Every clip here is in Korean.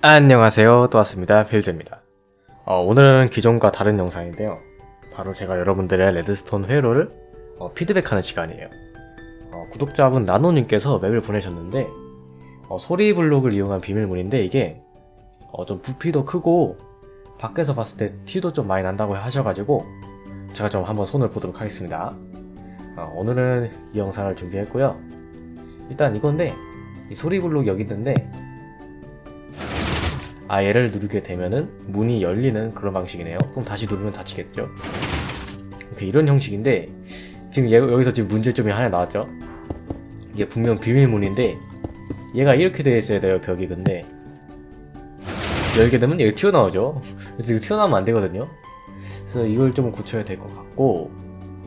안녕하세요. 또 왔습니다. 필즈입니다. 어, 오늘은 기존과 다른 영상인데요. 바로 제가 여러분들의 레드스톤 회로를 어, 피드백하는 시간이에요. 어, 구독자분 나노님께서 맵을 보내셨는데 어, 소리 블록을 이용한 비밀문인데 이게 어, 좀 부피도 크고 밖에서 봤을 때 티도 좀 많이 난다고 하셔가지고 제가 좀 한번 손을 보도록 하겠습니다. 어, 오늘은 이 영상을 준비했고요. 일단 이건데 이 소리 블록이 여기 있는데 아 얘를 누르게 되면은 문이 열리는 그런 방식이네요. 그럼 다시 누르면 닫히겠죠. 이렇게 이런 형식인데 지금 얘, 여기서 지금 문제점이 하나 나왔죠. 이게 분명 비밀문인데 얘가 이렇게 되어 있어야 돼요 벽이 근데 열게 되면 여기 튀어나오죠. 그래서 이거 튀어나오면 안 되거든요. 그래서 이걸 좀 고쳐야 될 것 같고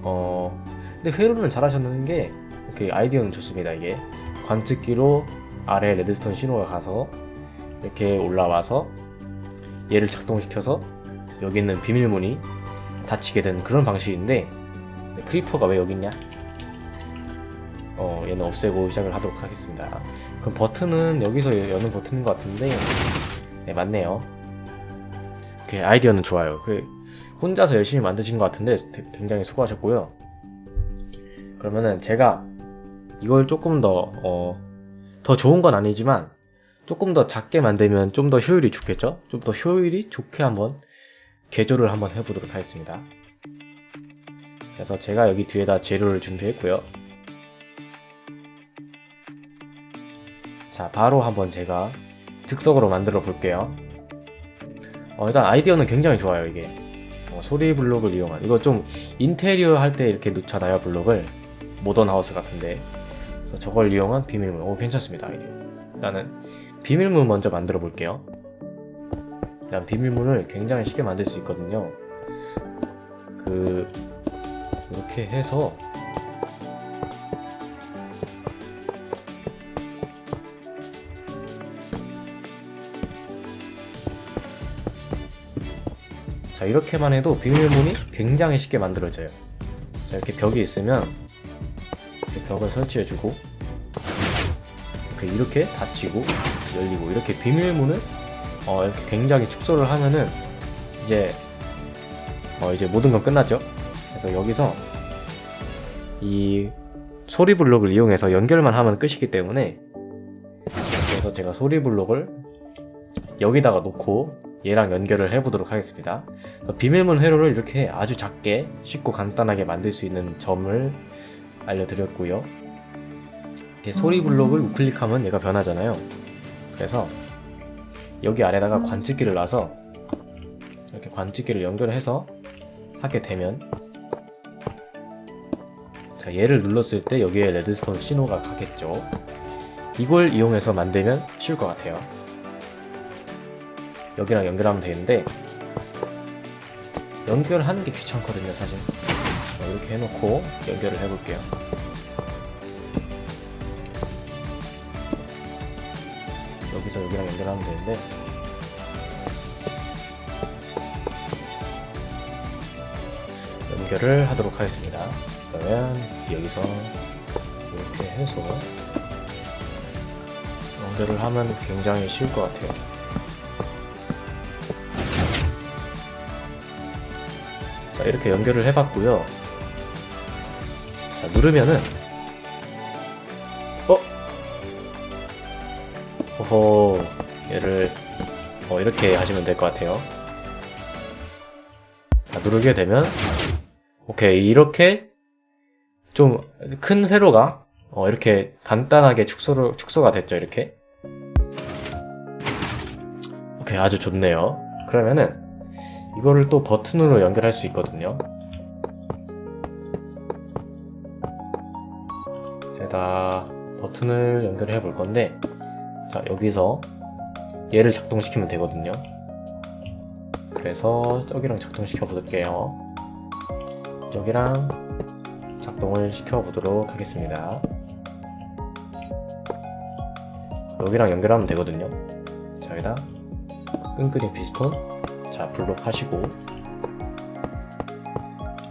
어 근데 회로는 잘 하셨는 게 오케이 아이디어는 좋습니다 이게 관측기로 아래 레드스톤 신호가 가서 이렇게 올라와서 얘를 작동시켜서 여기 있는 비밀문이 닫히게 되는 그런 방식인데 네, 크리퍼가 왜 여기 있냐? 어 얘는 없애고 시작을 하도록 하겠습니다. 그럼 버튼은 여기서 여는 버튼인 것 같은데 네 맞네요. 오케이 아이디어는 좋아요. 그 혼자서 열심히 만드신 것 같은데 되- 굉장히 수고하셨고요. 그러면은 제가 이걸 조금 더 어, 더 좋은 건 아니지만 조금 더 작게 만들면 좀 더 효율이 좋겠죠? 좀 더 효율이 좋게 한번 개조를 한번 해보도록 하겠습니다. 그래서 제가 여기 뒤에다 재료를 준비했고요. 자, 바로 한번 제가 즉석으로 만들어 볼게요. 어, 일단 아이디어는 굉장히 좋아요, 이게. 어, 소리 블록을 이용한. 이거 좀 인테리어 할 때 이렇게 놓잖아요, 블록을. 모던 하우스 같은데. 그래서 저걸 이용한 비밀문. 오, 괜찮습니다, 이게. 일단은 비밀문 먼저 만들어 볼게요. 일단 비밀문을 굉장히 쉽게 만들 수 있거든요. 그 이렇게 해서 자 이렇게만 해도 비밀문이 굉장히 쉽게 만들어져요. 자 이렇게 벽이 있으면 이렇게 벽을 설치해주고 이렇게, 이렇게 닫히고 열리고 이렇게 비밀문을 어, 이렇게 굉장히 축소를 하면은 이제 어, 이제 모든 건 끝났죠. 그래서 여기서 이 소리 블록을 이용해서 연결만 하면 끝이기 때문에 그래서 제가 소리 블록을 여기다가 놓고 얘랑 연결을 해보도록 하겠습니다. 비밀문 회로를 이렇게 아주 작게 쉽고 간단하게 만들 수 있는 점을 알려드렸고요. 이렇게 소리 블록을 우클릭하면 얘가 변하잖아요. 그래서 여기 아래다가 관측기를 놔서 이렇게 관측기를 연결해서 하게 되면 자 얘를 눌렀을 때 여기에 레드스톤 신호가 가겠죠. 이걸 이용해서 만들면 쉬울 것 같아요. 여기랑 연결하면 되는데 연결하는 게 귀찮거든요 사실. 자, 이렇게 해놓고 연결을 해볼게요. 여기서 여기랑 연결하면 되는데 연결을 하도록 하겠습니다. 그러면 여기서 이렇게 해서 연결을 하면 굉장히 쉬울 것 같아요. 자 이렇게 연결을 해봤고요. 자 누르면은 어? 오호 얘를 어, 이렇게 하시면 될 것 같아요. 자, 누르게 되면 오케이 이렇게 좀 큰 회로가 어, 이렇게 간단하게 축소를 축소가 됐죠 이렇게. 오케이 아주 좋네요. 그러면은 이거를 또 버튼으로 연결할 수 있거든요. 제가 버튼을 연결해 볼 건데 자 여기서 얘를 작동시키면 되거든요. 그래서 저기랑 작동시켜 볼게요. 여기랑 작동을 시켜 보도록 하겠습니다. 여기랑 연결하면 되거든요. 자, 여기다 끈끈이 피스톤 자 블록 하시고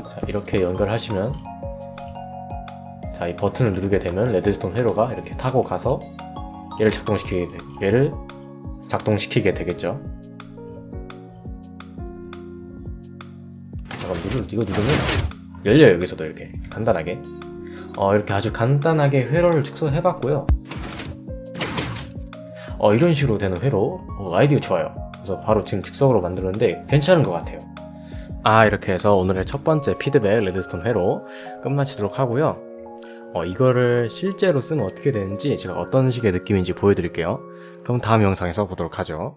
자 이렇게 연결하시면 자 이 버튼을 누르게 되면 레드스톤 회로가 이렇게 타고 가서 얘를 작동시키게 되, 얘를 작동시키게 되겠죠. 잠깐 누르 이거 누르면 열려요 여기서도 이렇게 간단하게. 어 이렇게 아주 간단하게 회로를 축소해 봤고요. 어 이런 식으로 되는 회로 어, 아이디어 좋아요. 그래서 바로 지금 즉석으로 만들었는데 괜찮은 것 같아요. 아 이렇게 해서 오늘의 첫 번째 피드백 레드스톤 회로 끝마치도록 하고요. 어, 이거를 실제로 쓰면 어떻게 되는지 제가 어떤 식의 느낌인지 보여드릴게요. 그럼 다음 영상에서 보도록 하죠.